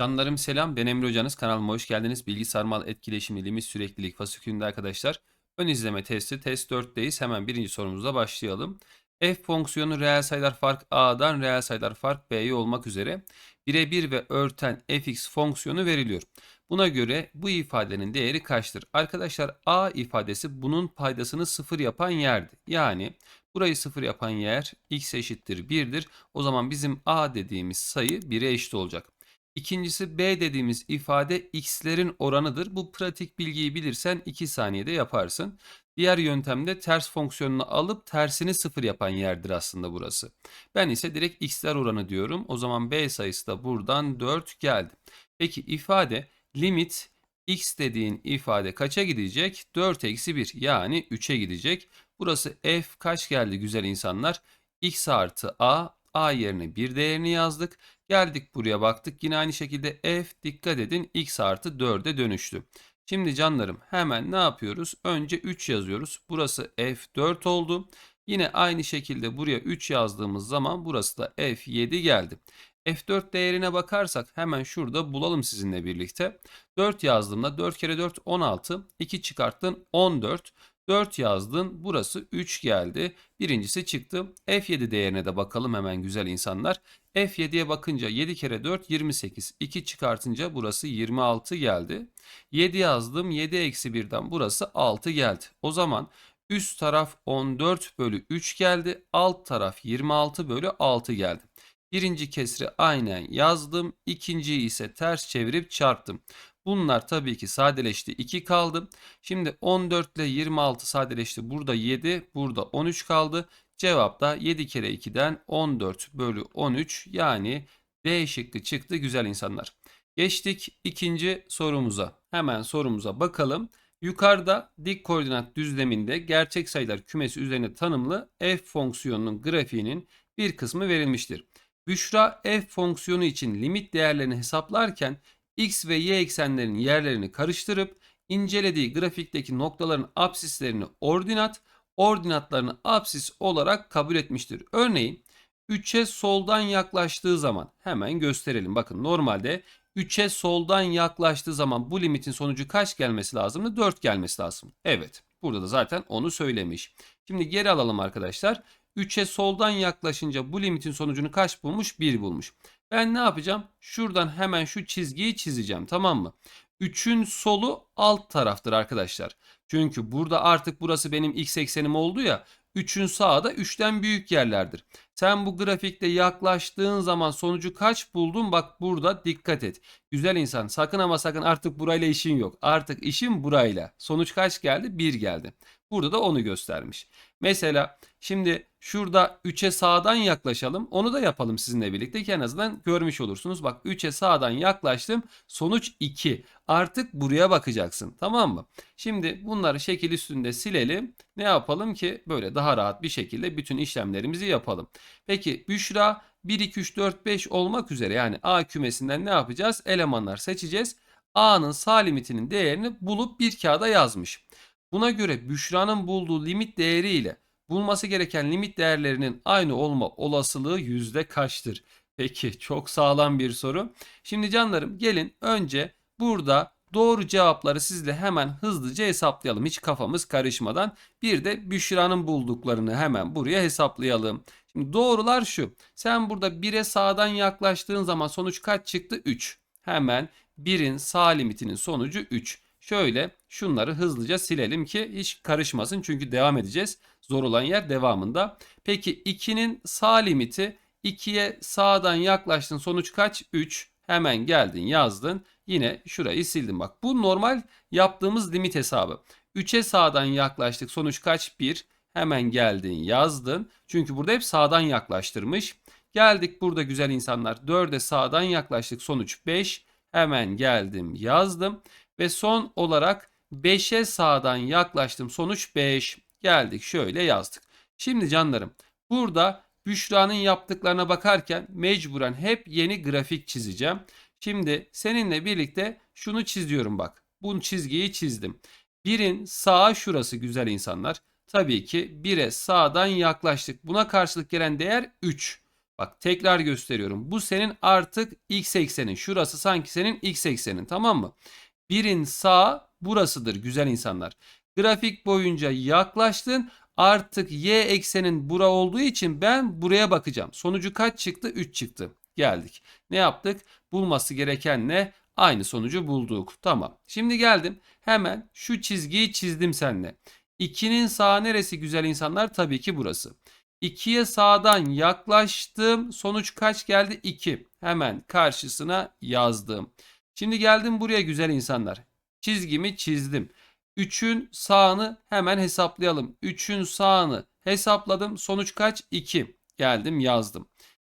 Canlarım selam. Ben Emre Hocanız. Kanalıma hoş geldiniz. Bilgi sarmal etkileşimli limit süreklilik fasikülünde arkadaşlar. Ön izleme testi test 4'teyiz. Hemen birinci sorumuzla başlayalım. F fonksiyonu reel sayılar fark A'dan reel sayılar fark B'ye olmak üzere birebir ve örten fx fonksiyonu veriliyor. Buna göre bu ifadenin değeri kaçtır? Arkadaşlar A ifadesi bunun paydasını sıfır yapan yerdi. Yani burayı sıfır yapan yer x eşittir 1'dir. O zaman bizim A dediğimiz sayı 1'e eşit olacak. İkincisi B dediğimiz ifade x'lerin oranıdır. Bu pratik bilgiyi bilirsen 2 saniyede yaparsın. Diğer yöntemde ters fonksiyonunu alıp tersini sıfır yapan yerdir aslında burası. Ben ise direkt x'ler oranı diyorum. O zaman B sayısı da buradan 4 geldi. Peki ifade limit x dediğin ifade kaça gidecek? 4 eksi 1 yani 3'e gidecek. Burası f kaç geldi güzel insanlar? x artı a a yerine bir değerini yazdık. Geldik buraya baktık. Yine aynı şekilde f dikkat edin x artı 4'e dönüştü. Şimdi canlarım hemen ne yapıyoruz? Önce 3 yazıyoruz. Burası f4 oldu. Yine aynı şekilde buraya 3 yazdığımız zaman burası da f7 geldi. F4 değerine bakarsak hemen şurada bulalım sizinle birlikte. 4 yazdığımda 4 kere 4 16. 2 çıkarttın 14. 4 yazdın. Burası 3 geldi. Birincisi çıktı. F7 değerine de bakalım hemen güzel insanlar. F7'ye bakınca 7 kere 4 28. 2 çıkartınca burası 26 geldi. 7 yazdım. 7 eksi 1'den burası 6 geldi. O zaman üst taraf 14 bölü 3 geldi. Alt taraf 26 bölü 6 geldi. Birinci kesri aynen yazdım. İkinciyi ise ters çevirip çarptım. Bunlar tabii ki sadeleşti. 2 kaldı. Şimdi 14 ile 26 sadeleşti. Burada 7, burada 13 kaldı. Cevap da 7 kere 2'den 14 bölü 13 yani D şıkkı çıktı güzel insanlar. Geçtik ikinci sorumuza. Hemen sorumuza bakalım. Yukarıda dik koordinat düzleminde gerçek sayılar kümesi üzerine tanımlı f fonksiyonunun grafiğinin bir kısmı verilmiştir. Büşra f fonksiyonu için limit değerlerini hesaplarken x ve y eksenlerinin yerlerini karıştırıp incelediği grafikteki noktaların apsislerini ordinat, ordinatlarını apsis olarak kabul etmiştir. Örneğin 3'e soldan yaklaştığı zaman hemen gösterelim. Bakın normalde 3'e soldan yaklaştığı zaman bu limitin sonucu kaç gelmesi lazımdı? 4 gelmesi lazım. Evet. Burada da zaten onu söylemiş. Şimdi geri alalım arkadaşlar. 3'e soldan yaklaşınca bu limitin sonucunu kaç bulmuş? 1 bulmuş. Ben ne yapacağım? Şuradan hemen şu çizgiyi çizeceğim tamam mı? 3'ün solu alt taraftır arkadaşlar. Çünkü burada artık burası benim x eksenim oldu ya. 3'ün sağı da 3'ten büyük yerlerdir. Sen bu grafikte yaklaştığın zaman sonucu kaç buldun? Bak burada dikkat et. Güzel insan sakın ama sakın artık burayla işin yok. Artık işin burayla. Sonuç kaç geldi? 1 geldi. Burada da onu göstermiş. Mesela şimdi şurada 3'e sağdan yaklaşalım. Onu da yapalım sizinle birlikte ki en azından görmüş olursunuz. Bak 3'e sağdan yaklaştım. Sonuç 2. Artık buraya bakacaksın. Tamam mı? Şimdi bunları şekil üstünde silelim. Ne yapalım ki böyle daha rahat bir şekilde bütün işlemlerimizi yapalım. Peki Büşra 1, 2, 3, 4, 5 olmak üzere yani A kümesinden ne yapacağız? Elemanlar seçeceğiz. A'nın sağ limitinin değerini bulup bir kağıda yazmış. Buna göre Büşra'nın bulduğu limit değeri ile bulması gereken limit değerlerinin aynı olma olasılığı yüzde kaçtır? Peki çok sağlam bir soru. Şimdi canlarım gelin önce burada doğru cevapları sizle hemen hızlıca hesaplayalım. Hiç kafamız karışmadan. Bir de Büşra'nın bulduklarını hemen buraya hesaplayalım. Şimdi doğrular şu. Sen burada 1'e sağdan yaklaştığın zaman sonuç kaç çıktı? 3. Hemen 1'in sağ limitinin sonucu 3. Şöyle şunları hızlıca silelim ki hiç karışmasın çünkü devam edeceğiz. Zor olan yer devamında. Peki 2'nin sağ limiti 2'ye sağdan yaklaştın sonuç kaç? 3. Hemen geldin yazdın. Yine şurayı sildim bak. Bu normal yaptığımız limit hesabı. 3'e sağdan yaklaştık sonuç kaç? 1. Hemen geldin yazdın. Çünkü burada hep sağdan yaklaştırmış. Geldik burada güzel insanlar. 4'e sağdan yaklaştık sonuç 5. Hemen geldim yazdım. Ve son olarak 5'e sağdan yaklaştım. Sonuç 5. Geldik şöyle yazdık. Şimdi canlarım burada Büşra'nın yaptıklarına bakarken mecburen hep yeni grafik çizeceğim. Şimdi seninle birlikte şunu çiziyorum bak. Bu çizgiyi çizdim. Birin sağa şurası güzel insanlar. Tabii ki 1'e sağdan yaklaştık. Buna karşılık gelen değer 3. Bak tekrar gösteriyorum. Bu senin artık x eksenin. Şurası sanki senin x eksenin tamam mı? Birin sağ burasıdır güzel insanlar. Grafik boyunca yaklaştın. Artık y eksenin bura olduğu için ben buraya bakacağım. Sonucu kaç çıktı? 3 çıktı. Geldik. Ne yaptık? Bulması gereken ne? Aynı sonucu bulduk. Tamam. Şimdi geldim. Hemen şu çizgiyi çizdim seninle. 2'nin sağ neresi güzel insanlar? Tabii ki burası. 2'ye sağdan yaklaştım. Sonuç kaç geldi? 2. Hemen karşısına yazdım. Şimdi geldim buraya güzel insanlar. Çizgimi çizdim. 3'ün sağını hemen hesaplayalım. 3'ün sağını hesapladım. Sonuç kaç? 2. Geldim yazdım.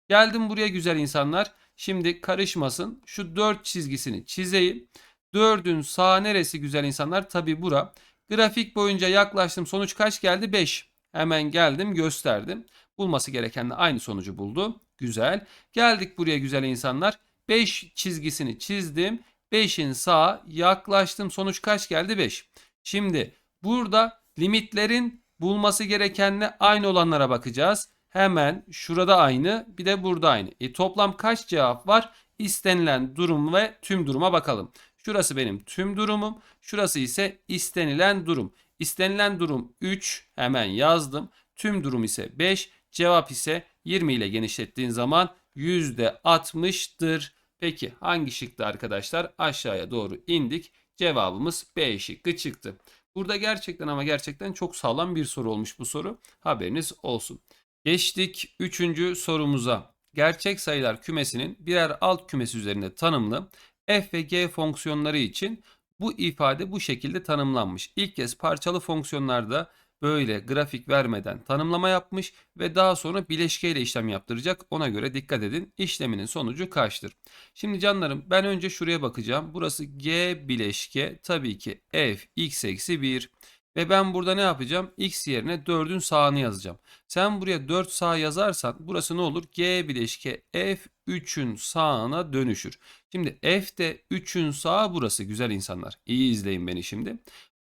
Geldim buraya güzel insanlar. Şimdi karışmasın. Şu 4 çizgisini çizeyim. 4'ün sağ neresi güzel insanlar? Tabi bura. Grafik boyunca yaklaştım. Sonuç kaç geldi? 5. Hemen geldim gösterdim. Bulması gereken de aynı sonucu buldu. Güzel. Geldik buraya güzel insanlar. 5 çizgisini çizdim. 5'in sağa yaklaştım. Sonuç kaç geldi? 5. Şimdi burada limitlerin bulması gerekenle aynı olanlara bakacağız. Hemen şurada aynı bir de burada aynı. E, toplam kaç cevap var? İstenilen durum ve tüm duruma bakalım. Şurası benim tüm durumum. Şurası ise istenilen durum. İstenilen durum 3 hemen yazdım. Tüm durum ise 5. Cevap ise 20 ile genişlettiğin zaman %60'tır. Peki hangi şıktı arkadaşlar? Aşağıya doğru indik. Cevabımız B şıkkı çıktı. Burada gerçekten ama gerçekten çok sağlam bir soru olmuş bu soru. Haberiniz olsun. Geçtik 3. sorumuza. Gerçek sayılar kümesinin birer alt kümesi üzerinde tanımlı f ve g fonksiyonları için bu ifade bu şekilde tanımlanmış. İlk kez parçalı fonksiyonlarda böyle grafik vermeden tanımlama yapmış ve daha sonra bileşke ile işlem yaptıracak. Ona göre dikkat edin. İşleminin sonucu kaçtır? Şimdi canlarım ben önce şuraya bakacağım. Burası g bileşke tabii ki f x eksi 1. Ve ben burada ne yapacağım? X yerine 4'ün sağını yazacağım. Sen buraya 4 sağ yazarsan burası ne olur? G bileşke F 3'ün sağına dönüşür. Şimdi F de 3'ün sağı burası güzel insanlar. İyi izleyin beni şimdi.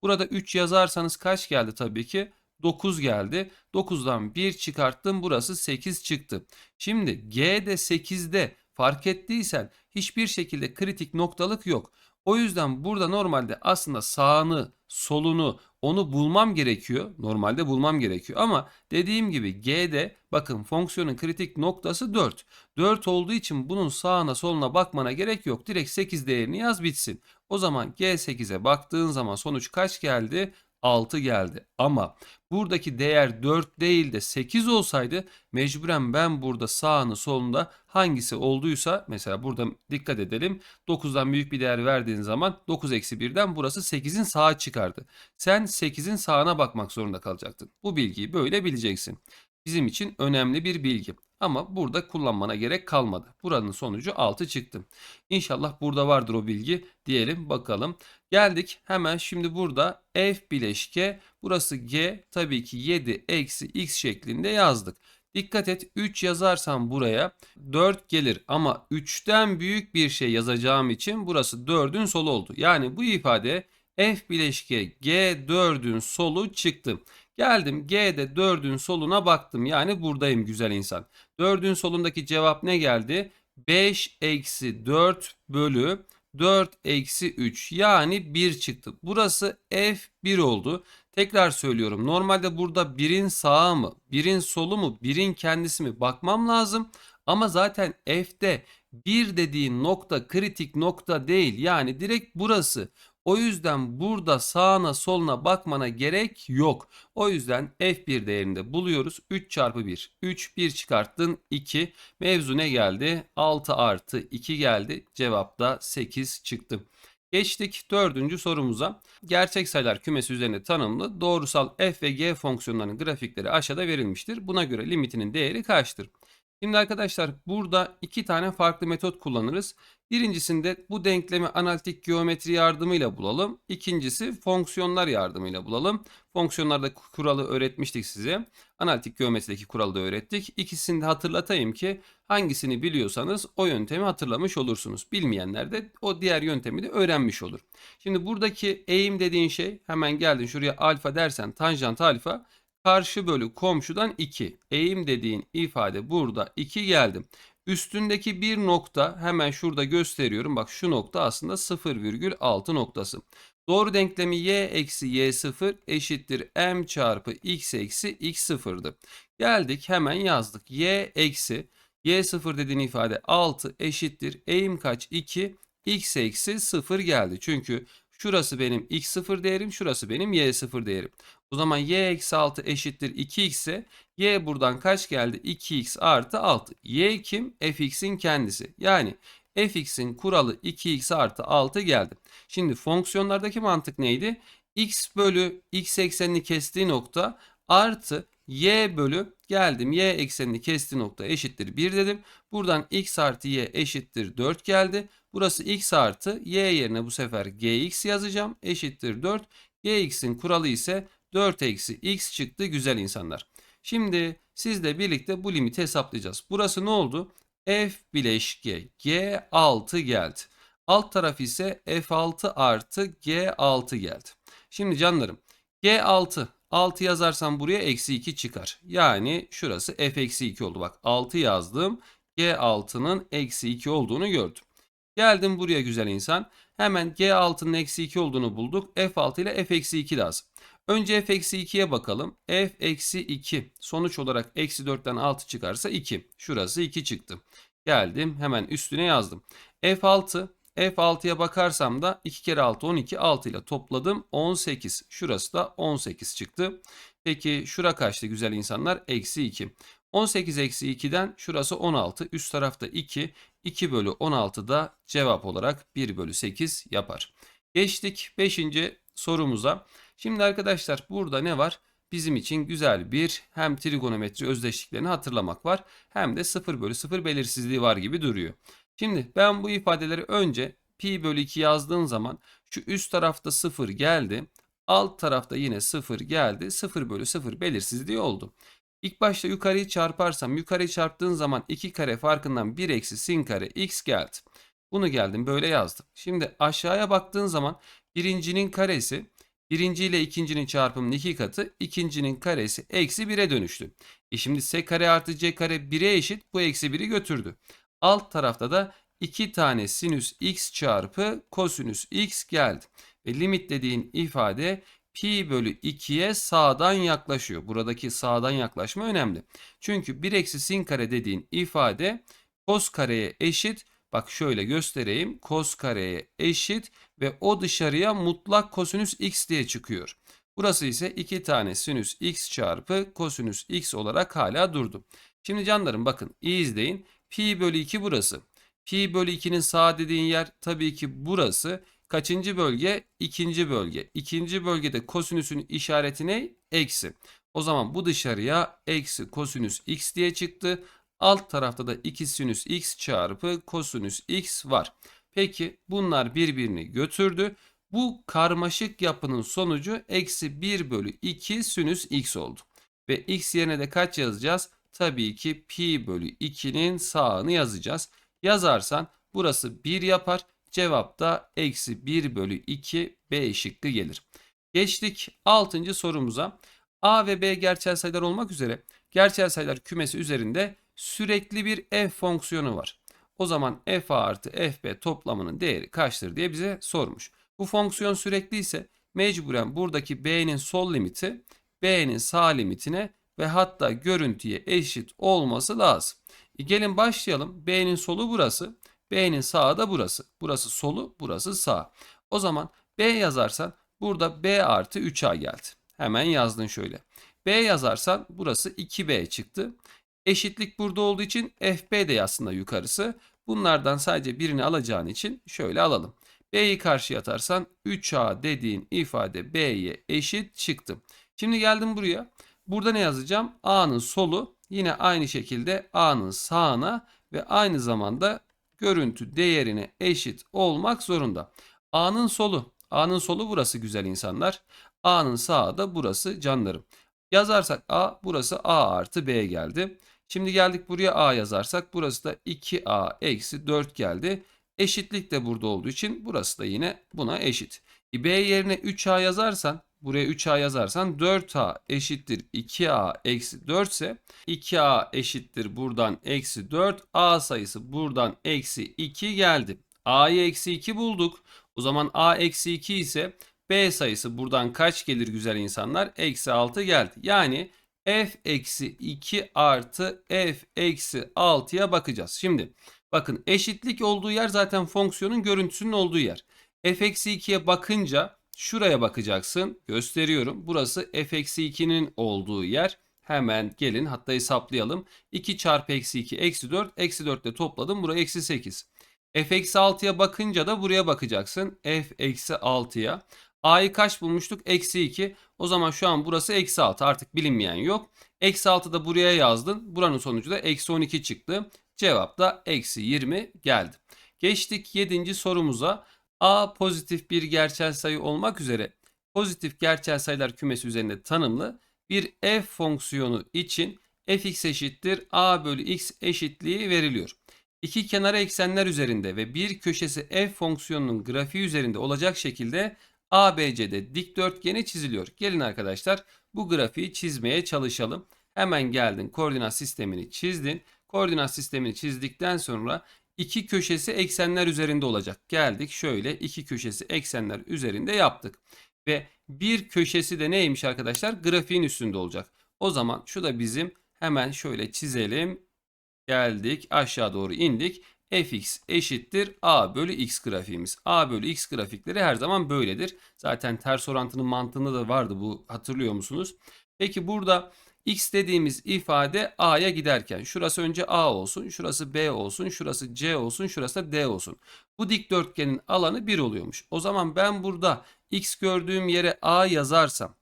Burada 3 yazarsanız kaç geldi tabii ki? 9 geldi. 9'dan 1 çıkarttım. Burası 8 çıktı. Şimdi G de 8'de fark ettiysen hiçbir şekilde kritik noktalık yok. O yüzden burada normalde aslında sağını, solunu onu bulmam gerekiyor. Normalde bulmam gerekiyor ama dediğim gibi G'de bakın fonksiyonun kritik noktası 4. 4 olduğu için bunun sağına soluna bakmana gerek yok. Direkt 8 değerini yaz bitsin. O zaman G8'e baktığın zaman sonuç kaç geldi? 6 geldi. Ama buradaki değer 4 değil de 8 olsaydı mecburen ben burada sağını solunda hangisi olduysa mesela burada dikkat edelim 9'dan büyük bir değer verdiğin zaman 9 eksi 1'den burası 8'in sağa çıkardı. Sen 8'in sağına bakmak zorunda kalacaktın. Bu bilgiyi böyle bileceksin. Bizim için önemli bir bilgi. Ama burada kullanmana gerek kalmadı. Buranın sonucu 6 çıktı. İnşallah burada vardır o bilgi diyelim bakalım. Geldik hemen şimdi burada f bileşke burası g tabii ki 7 eksi x şeklinde yazdık. Dikkat et 3 yazarsam buraya 4 gelir ama 3'ten büyük bir şey yazacağım için burası 4'ün solu oldu. Yani bu ifade f bileşke g 4'ün solu çıktı. Geldim G'de 4'ün soluna baktım. Yani buradayım güzel insan. 4'ün solundaki cevap ne geldi? 5 eksi 4 bölü 4 eksi 3 yani 1 çıktı. Burası F1 oldu. Tekrar söylüyorum. Normalde burada 1'in sağı mı, 1'in solu mu, 1'in kendisi mi bakmam lazım. Ama zaten F'de 1 dediğin nokta kritik nokta değil. Yani direkt burası. O yüzden burada sağına soluna bakmana gerek yok. O yüzden F1 değerinde buluyoruz. 3 çarpı 1. 3, 1 çıkarttın 2. Mevzu ne geldi? 6 artı 2 geldi. Cevap da 8 çıktı. Geçtik dördüncü sorumuza. Gerçek sayılar kümesi üzerinde tanımlı doğrusal f ve g fonksiyonlarının grafikleri aşağıda verilmiştir. Buna göre limitinin değeri kaçtır? Şimdi arkadaşlar burada iki tane farklı metot kullanırız. Birincisinde bu denklemi analitik geometri yardımıyla bulalım. İkincisi fonksiyonlar yardımıyla bulalım. Fonksiyonlarda kuralı öğretmiştik size. Analitik geometrideki kuralı da öğrettik. İkisini de hatırlatayım ki hangisini biliyorsanız o yöntemi hatırlamış olursunuz. Bilmeyenler de o diğer yöntemi de öğrenmiş olur. Şimdi buradaki eğim dediğin şey hemen geldin şuraya alfa dersen tanjant alfa Karşı bölü komşudan 2. Eğim dediğin ifade burada 2 geldi. Üstündeki bir nokta hemen şurada gösteriyorum. Bak şu nokta aslında 0,6 noktası. Doğru denklemi y eksi y0 eşittir m çarpı x eksi x0'dı. Geldik hemen yazdık. y eksi y0 dediğin ifade 6 eşittir. Eğim kaç? 2. x eksi 0 geldi. Çünkü şurası benim x0 değerim, şurası benim y0 değerim. O zaman y eksi 6 eşittir 2x ise y buradan kaç geldi? 2x artı 6. y kim? fx'in kendisi. Yani fx'in kuralı 2x artı 6 geldi. Şimdi fonksiyonlardaki mantık neydi? x bölü x eksenini kestiği nokta artı y bölü geldim y eksenini kestiği nokta eşittir 1 dedim. Buradan x artı y eşittir 4 geldi. Burası x artı y yerine bu sefer gx yazacağım. Eşittir 4. gx'in kuralı ise 4 eksi x çıktı güzel insanlar. Şimdi sizle birlikte bu limiti hesaplayacağız. Burası ne oldu? f bileşke g6 geldi. Alt taraf ise f6 artı g6 geldi. Şimdi canlarım g6 6 yazarsam buraya eksi 2 çıkar. Yani şurası f eksi 2 oldu. Bak 6 yazdım. G6'nın eksi 2 olduğunu gördüm. Geldim buraya güzel insan. Hemen G6'nın eksi 2 olduğunu bulduk. F6 ile F eksi 2 lazım. Önce F eksi 2'ye bakalım. F eksi 2 sonuç olarak eksi 4'ten 6 çıkarsa 2. Şurası 2 çıktı. Geldim hemen üstüne yazdım. F6 F6'ya bakarsam da 2 kere 6 12 6 ile topladım 18. Şurası da 18 çıktı. Peki şura kaçtı güzel insanlar? Eksi 2. 18 eksi 2'den şurası 16. Üst tarafta 2. 2 bölü 16 da cevap olarak 1 bölü 8 yapar. Geçtik 5. sorumuza. Şimdi arkadaşlar burada ne var? Bizim için güzel bir hem trigonometri özdeşliklerini hatırlamak var. Hem de 0 bölü 0 belirsizliği var gibi duruyor. Şimdi ben bu ifadeleri önce pi bölü 2 yazdığım zaman şu üst tarafta 0 geldi. Alt tarafta yine 0 geldi. 0 bölü 0 belirsizliği oldu. İlk başta yukarıyı çarparsam yukarıyı çarptığın zaman 2 kare farkından 1 eksi sin kare x geldi. Bunu geldim böyle yazdım. Şimdi aşağıya baktığın zaman birincinin karesi birinci ile ikincinin çarpımının iki katı ikincinin karesi eksi 1'e dönüştü. E şimdi s kare artı c kare 1'e eşit bu eksi 1'i götürdü. Alt tarafta da 2 tane sinüs x çarpı kosinüs x geldi. Ve limit dediğin ifade pi bölü 2'ye sağdan yaklaşıyor. Buradaki sağdan yaklaşma önemli. Çünkü 1 eksi sin kare dediğin ifade kos kareye eşit. Bak şöyle göstereyim. Kos kareye eşit ve o dışarıya mutlak kosinüs x diye çıkıyor. Burası ise 2 tane sinüs x çarpı kosinüs x olarak hala durdu. Şimdi canlarım bakın iyi izleyin. Pi bölü 2 burası. Pi bölü 2'nin sağ dediğin yer tabii ki burası. Kaçıncı bölge? İkinci bölge. İkinci bölgede kosinüsün işareti ne? Eksi. O zaman bu dışarıya eksi kosinüs x diye çıktı. Alt tarafta da 2 sinüs x çarpı kosinüs x var. Peki bunlar birbirini götürdü. Bu karmaşık yapının sonucu eksi 1 bölü 2 sinüs x oldu. Ve x yerine de kaç yazacağız? Tabii ki pi bölü 2'nin sağını yazacağız. Yazarsan burası 1 yapar. Cevap da eksi 1 bölü 2 B şıkkı gelir. Geçtik 6. sorumuza. A ve B gerçel sayılar olmak üzere gerçel sayılar kümesi üzerinde sürekli bir f fonksiyonu var. O zaman f artı fb toplamının değeri kaçtır diye bize sormuş. Bu fonksiyon sürekli ise mecburen buradaki b'nin sol limiti b'nin sağ limitine ve hatta görüntüye eşit olması lazım. E gelin başlayalım. B'nin solu burası. B'nin sağı da burası. Burası solu, burası sağ. O zaman B yazarsan burada B artı 3A geldi. Hemen yazdın şöyle. B yazarsan burası 2B çıktı. Eşitlik burada olduğu için FB de aslında yukarısı. Bunlardan sadece birini alacağın için şöyle alalım. B'yi karşıya atarsan 3A dediğin ifade B'ye eşit çıktı. Şimdi geldim buraya. Burada ne yazacağım? A'nın solu yine aynı şekilde A'nın sağına ve aynı zamanda görüntü değerine eşit olmak zorunda. A'nın solu. A'nın solu burası güzel insanlar. A'nın sağı da burası canlarım. Yazarsak A burası A artı B geldi. Şimdi geldik buraya A yazarsak burası da 2A eksi 4 geldi. Eşitlik de burada olduğu için burası da yine buna eşit. E, B yerine 3A yazarsan buraya 3a yazarsan 4a eşittir 2a eksi 4 ise 2a eşittir buradan eksi 4. a sayısı buradan eksi 2 geldi. a'yı eksi 2 bulduk. O zaman a eksi 2 ise b sayısı buradan kaç gelir güzel insanlar? Eksi 6 geldi. Yani f eksi 2 artı f eksi 6'ya bakacağız. Şimdi bakın eşitlik olduğu yer zaten fonksiyonun görüntüsünün olduğu yer. f eksi 2'ye bakınca şuraya bakacaksın. Gösteriyorum. Burası f eksi 2'nin olduğu yer. Hemen gelin hatta hesaplayalım. 2 çarpı eksi 2 eksi 4. Eksi 4 ile topladım. Buraya eksi 8. f eksi 6'ya bakınca da buraya bakacaksın. f eksi 6'ya. A'yı kaç bulmuştuk? Eksi 2. O zaman şu an burası eksi 6. Artık bilinmeyen yok. Eksi 6 da buraya yazdın. Buranın sonucu da eksi 12 çıktı. Cevap da eksi 20 geldi. Geçtik 7. sorumuza. A pozitif bir gerçel sayı olmak üzere pozitif gerçel sayılar kümesi üzerinde tanımlı bir f fonksiyonu için fx eşittir a bölü x eşitliği veriliyor. İki kenar eksenler üzerinde ve bir köşesi f fonksiyonunun grafiği üzerinde olacak şekilde ABC'de dikdörtgeni çiziliyor. Gelin arkadaşlar bu grafiği çizmeye çalışalım. Hemen geldin koordinat sistemini çizdin. Koordinat sistemini çizdikten sonra iki köşesi eksenler üzerinde olacak. Geldik şöyle iki köşesi eksenler üzerinde yaptık. Ve bir köşesi de neymiş arkadaşlar? Grafiğin üstünde olacak. O zaman şu da bizim hemen şöyle çizelim. Geldik aşağı doğru indik. Fx eşittir a bölü x grafiğimiz. a bölü x grafikleri her zaman böyledir. Zaten ters orantının mantığında da vardı bu hatırlıyor musunuz? Peki burada x dediğimiz ifade a'ya giderken şurası önce a olsun, şurası b olsun, şurası c olsun, şurası da d olsun. Bu dikdörtgenin alanı 1 oluyormuş. O zaman ben burada x gördüğüm yere a yazarsam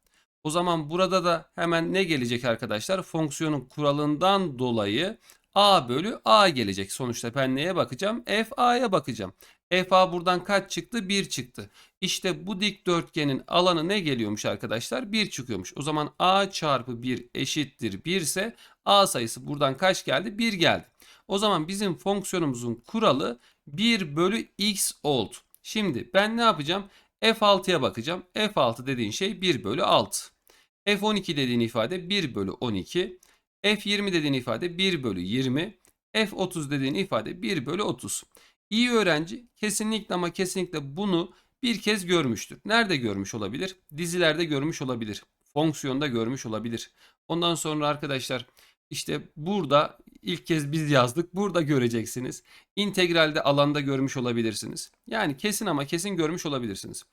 o zaman burada da hemen ne gelecek arkadaşlar? Fonksiyonun kuralından dolayı a bölü a gelecek. Sonuçta ben neye bakacağım? f a'ya bakacağım. f a buradan kaç çıktı? 1 çıktı. İşte bu dikdörtgenin alanı ne geliyormuş arkadaşlar? 1 çıkıyormuş. O zaman a çarpı 1 eşittir 1 ise a sayısı buradan kaç geldi? 1 geldi. O zaman bizim fonksiyonumuzun kuralı 1 bölü x oldu. Şimdi ben ne yapacağım? f6'ya bakacağım. f6 dediğin şey 1 bölü 6. f12 dediğin ifade 1 bölü 12. f20 dediğin ifade 1 bölü 20. f30 dediğin ifade 1 bölü 30. İyi öğrenci kesinlikle ama kesinlikle bunu bir kez görmüştür. Nerede görmüş olabilir? Dizilerde görmüş olabilir. Fonksiyonda görmüş olabilir. Ondan sonra arkadaşlar işte burada ilk kez biz yazdık. Burada göreceksiniz. İntegralde alanda görmüş olabilirsiniz. Yani kesin ama kesin görmüş olabilirsiniz.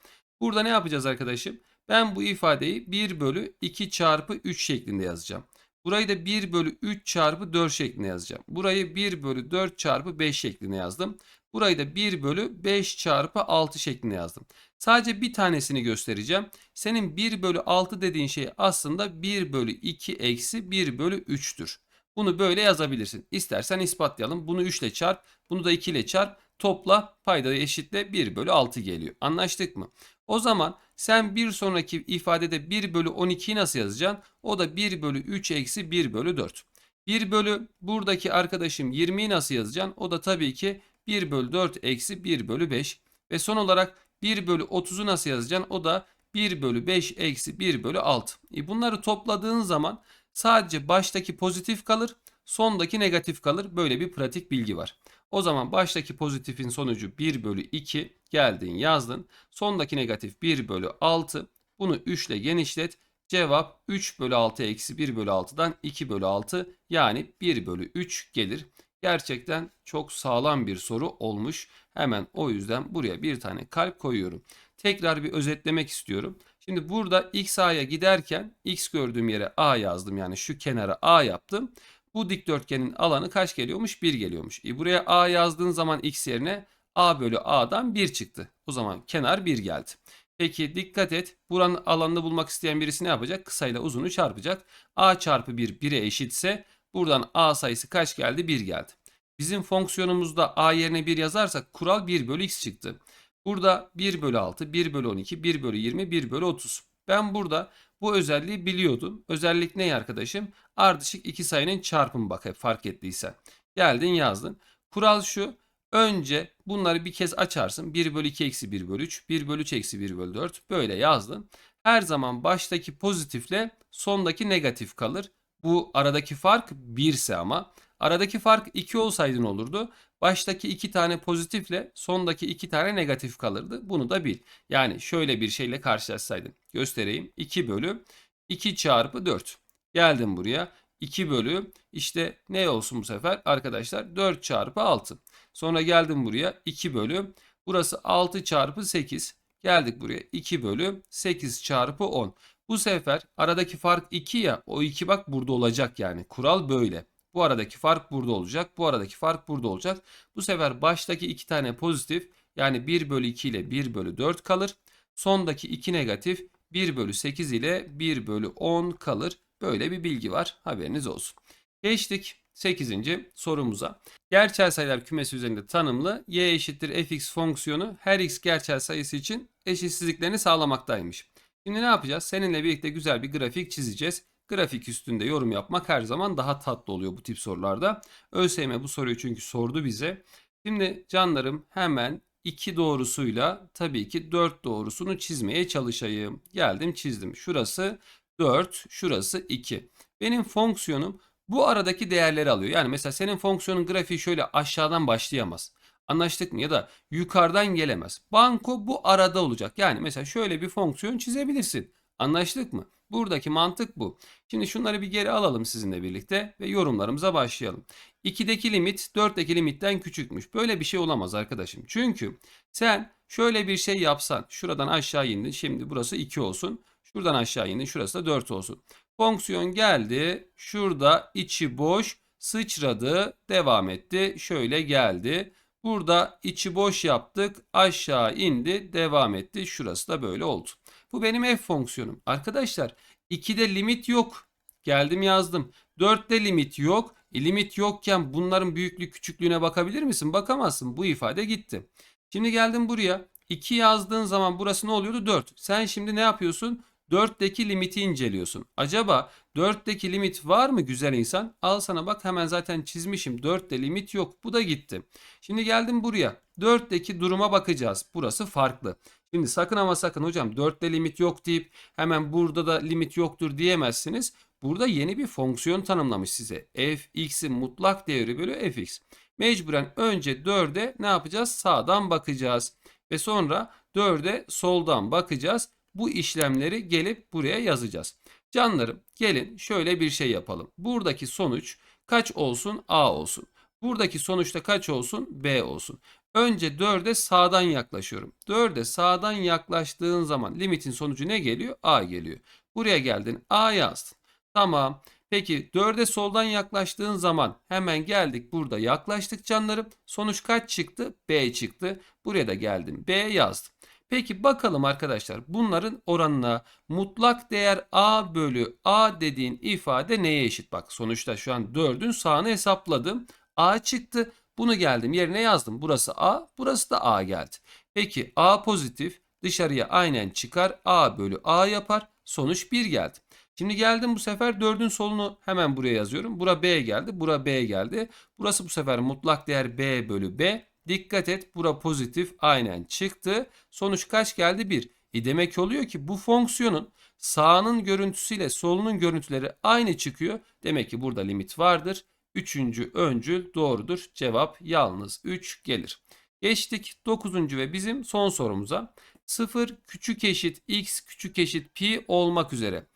Burada ne yapacağız arkadaşım? Ben bu ifadeyi 1 bölü 2 çarpı 3 şeklinde yazacağım. Burayı da 1 bölü 3 çarpı 4 şeklinde yazacağım. Burayı 1 bölü 4 çarpı 5 şeklinde yazdım. Burayı da 1 bölü 5 çarpı 6 şeklinde yazdım. Sadece bir tanesini göstereceğim. Senin 1 bölü 6 dediğin şey aslında 1 bölü 2 eksi 1 bölü 3'tür. Bunu böyle yazabilirsin. İstersen ispatlayalım. Bunu 3 ile çarp. Bunu da 2 ile çarp. Topla paydayı eşitle 1 bölü 6 geliyor. Anlaştık mı? O zaman sen bir sonraki ifadede 1 bölü 12'yi nasıl yazacaksın? O da 1 bölü 3 eksi 1 bölü 4. 1 bölü buradaki arkadaşım 20'yi nasıl yazacaksın? O da tabii ki 1 bölü 4 eksi 1 bölü 5. Ve son olarak 1 bölü 30'u nasıl yazacaksın? O da 1 bölü 5 eksi 1 bölü 6. E bunları topladığın zaman sadece baştaki pozitif kalır, sondaki negatif kalır. Böyle bir pratik bilgi var. O zaman baştaki pozitifin sonucu 1 bölü 2 geldin yazdın. Sondaki negatif 1 bölü 6. Bunu 3 ile genişlet. Cevap 3 bölü 6 eksi 1 bölü 6'dan 2 bölü 6 yani 1 bölü 3 gelir. Gerçekten çok sağlam bir soru olmuş. Hemen o yüzden buraya bir tane kalp koyuyorum. Tekrar bir özetlemek istiyorum. Şimdi burada x a'ya giderken x gördüğüm yere a yazdım. Yani şu kenara a yaptım. Bu dikdörtgenin alanı kaç geliyormuş? 1 geliyormuş. E buraya a yazdığın zaman x yerine a bölü a'dan 1 çıktı. O zaman kenar 1 geldi. Peki dikkat et. Buranın alanını bulmak isteyen birisi ne yapacak? Kısayla uzunu çarpacak. a çarpı 1 1'e eşitse buradan a sayısı kaç geldi? 1 geldi. Bizim fonksiyonumuzda a yerine 1 yazarsak kural 1 bölü x çıktı. Burada 1 bölü 6, 1 bölü 12, 1 bölü 20, 1 bölü 30. Ben burada bu özelliği biliyordum. Özellik ne arkadaşım? Ardışık iki sayının çarpımı bak hep fark ettiysen. Geldin yazdın. Kural şu. Önce bunları bir kez açarsın. 1 bölü 2 eksi 1 bölü 3. 1 bölü 3 eksi 1 bölü 4. Böyle yazdın. Her zaman baştaki pozitifle sondaki negatif kalır. Bu aradaki fark 1 ise ama. Aradaki fark 2 olsaydı ne olurdu? Baştaki 2 tane pozitifle sondaki 2 tane negatif kalırdı. Bunu da bil. Yani şöyle bir şeyle karşılaşsaydın. Göstereyim. 2 bölü 2 çarpı 4. Geldim buraya. 2 bölü işte ne olsun bu sefer arkadaşlar 4 çarpı 6. Sonra geldim buraya 2 bölü burası 6 çarpı 8. Geldik buraya 2 bölü 8 çarpı 10. Bu sefer aradaki fark 2 ya o 2 bak burada olacak yani kural böyle. Bu aradaki fark burada olacak. Bu aradaki fark burada olacak. Bu sefer baştaki 2 tane pozitif yani 1 bölü 2 ile 1 bölü 4 kalır. Sondaki 2 negatif 1 bölü 8 ile 1 bölü 10 kalır. Böyle bir bilgi var haberiniz olsun. Geçtik 8. sorumuza. Gerçel sayılar kümesi üzerinde tanımlı y eşittir fx fonksiyonu her x gerçel sayısı için eşitsizliklerini sağlamaktaymış. Şimdi ne yapacağız? Seninle birlikte güzel bir grafik çizeceğiz. Grafik üstünde yorum yapmak her zaman daha tatlı oluyor bu tip sorularda. ÖSYM bu soruyu çünkü sordu bize. Şimdi canlarım hemen 2 doğrusuyla tabii ki 4 doğrusunu çizmeye çalışayım. Geldim çizdim. Şurası 4, şurası 2. Benim fonksiyonum bu aradaki değerleri alıyor. Yani mesela senin fonksiyonun grafiği şöyle aşağıdan başlayamaz. Anlaştık mı? Ya da yukarıdan gelemez. Banko bu arada olacak. Yani mesela şöyle bir fonksiyon çizebilirsin. Anlaştık mı? Buradaki mantık bu. Şimdi şunları bir geri alalım sizinle birlikte ve yorumlarımıza başlayalım. 2'deki limit 4'teki limitten küçükmüş. Böyle bir şey olamaz arkadaşım. Çünkü sen şöyle bir şey yapsan şuradan aşağı indin. Şimdi burası 2 olsun. Şuradan aşağı indin. Şurası da 4 olsun. Fonksiyon geldi. Şurada içi boş sıçradı. Devam etti. Şöyle geldi. Burada içi boş yaptık. Aşağı indi. Devam etti. Şurası da böyle oldu. Bu benim f fonksiyonum. Arkadaşlar 2'de limit yok. Geldim yazdım. 4'te limit yok. E, limit yokken bunların büyüklük küçüklüğüne bakabilir misin? Bakamazsın. Bu ifade gitti. Şimdi geldim buraya. 2 yazdığın zaman burası ne oluyordu? 4. Sen şimdi ne yapıyorsun? 4'teki limiti inceliyorsun. Acaba 4'teki limit var mı güzel insan? Al sana bak hemen zaten çizmişim. 4'te limit yok. Bu da gitti. Şimdi geldim buraya. 4'teki duruma bakacağız. Burası farklı. Şimdi sakın ama sakın hocam 4'te limit yok deyip hemen burada da limit yoktur diyemezsiniz. Burada yeni bir fonksiyon tanımlamış size. fx'in mutlak değeri bölü fx. Mecburen önce 4'e ne yapacağız? Sağdan bakacağız. Ve sonra 4'e soldan bakacağız. Bu işlemleri gelip buraya yazacağız. Canlarım gelin şöyle bir şey yapalım. Buradaki sonuç kaç olsun? A olsun. Buradaki sonuçta kaç olsun? B olsun. Önce 4'e sağdan yaklaşıyorum. 4'e sağdan yaklaştığın zaman limitin sonucu ne geliyor? A geliyor. Buraya geldin A yazdın. Tamam. Peki 4'e soldan yaklaştığın zaman hemen geldik burada yaklaştık canlarım. Sonuç kaç çıktı? B çıktı. Buraya da geldim. B yazdım. Peki bakalım arkadaşlar bunların oranına mutlak değer A bölü A dediğin ifade neye eşit? Bak sonuçta şu an 4'ün sağını hesapladım. A çıktı. Bunu geldim yerine yazdım. Burası A, burası da A geldi. Peki A pozitif dışarıya aynen çıkar. A bölü A yapar. Sonuç 1 geldi. Şimdi geldim bu sefer 4'ün solunu hemen buraya yazıyorum. Bura B geldi, bura B geldi. Burası bu sefer mutlak değer B bölü B. Dikkat et bura pozitif aynen çıktı. Sonuç kaç geldi? 1. E demek oluyor ki bu fonksiyonun sağının görüntüsüyle solunun görüntüleri aynı çıkıyor. Demek ki burada limit vardır. Üçüncü öncül doğrudur. Cevap yalnız 3 gelir. Geçtik 9. ve bizim son sorumuza. 0 küçük eşit x küçük eşit pi olmak üzere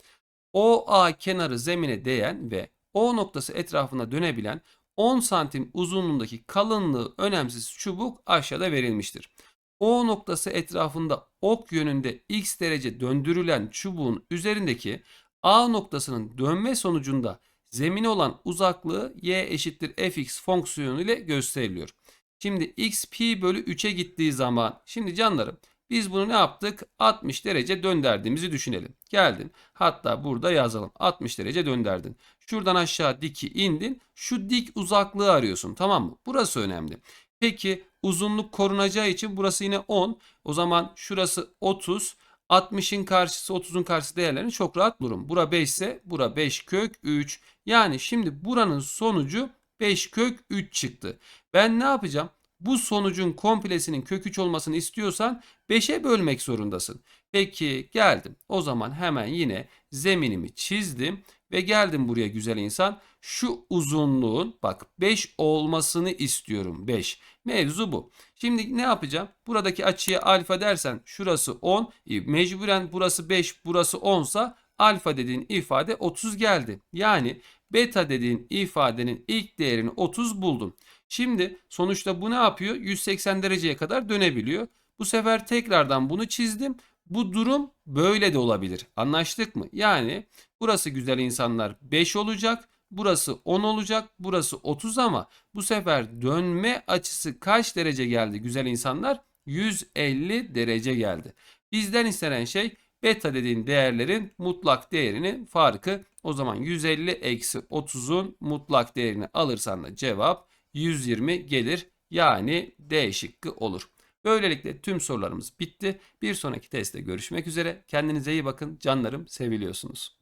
OA kenarı zemine değen ve O noktası etrafında dönebilen 10 santim uzunluğundaki kalınlığı önemsiz çubuk aşağıda verilmiştir. O noktası etrafında ok yönünde x derece döndürülen çubuğun üzerindeki A noktasının dönme sonucunda zemine olan uzaklığı y eşittir fx fonksiyonu ile gösteriliyor. Şimdi x pi bölü 3'e gittiği zaman şimdi canlarım biz bunu ne yaptık? 60 derece döndürdüğümüzü düşünelim. Geldin. Hatta burada yazalım. 60 derece döndürdün. Şuradan aşağı diki indin. Şu dik uzaklığı arıyorsun. Tamam mı? Burası önemli. Peki uzunluk korunacağı için burası yine 10. O zaman şurası 30. 60'ın karşısı 30'un karşısı değerlerini çok rahat bulurum. Bura 5 ise bura 5 kök 3. Yani şimdi buranın sonucu 5 kök 3 çıktı. Ben ne yapacağım? bu sonucun komplesinin kök 3 olmasını istiyorsan 5'e bölmek zorundasın. Peki geldim. O zaman hemen yine zeminimi çizdim ve geldim buraya güzel insan. Şu uzunluğun bak 5 olmasını istiyorum. 5. Mevzu bu. Şimdi ne yapacağım? Buradaki açıya alfa dersen şurası 10. E, Mecburen burası 5, burası 10 sa alfa dediğin ifade 30 geldi. Yani beta dediğin ifadenin ilk değerini 30 buldum. Şimdi sonuçta bu ne yapıyor? 180 dereceye kadar dönebiliyor. Bu sefer tekrardan bunu çizdim. Bu durum böyle de olabilir. Anlaştık mı? Yani burası güzel insanlar 5 olacak. Burası 10 olacak. Burası 30 ama bu sefer dönme açısı kaç derece geldi güzel insanlar? 150 derece geldi. Bizden istenen şey beta dediğin değerlerin mutlak değerinin farkı. O zaman 150 eksi 30'un mutlak değerini alırsan da cevap 120 gelir. Yani D şıkkı olur. Böylelikle tüm sorularımız bitti. Bir sonraki testte görüşmek üzere. Kendinize iyi bakın. Canlarım seviliyorsunuz.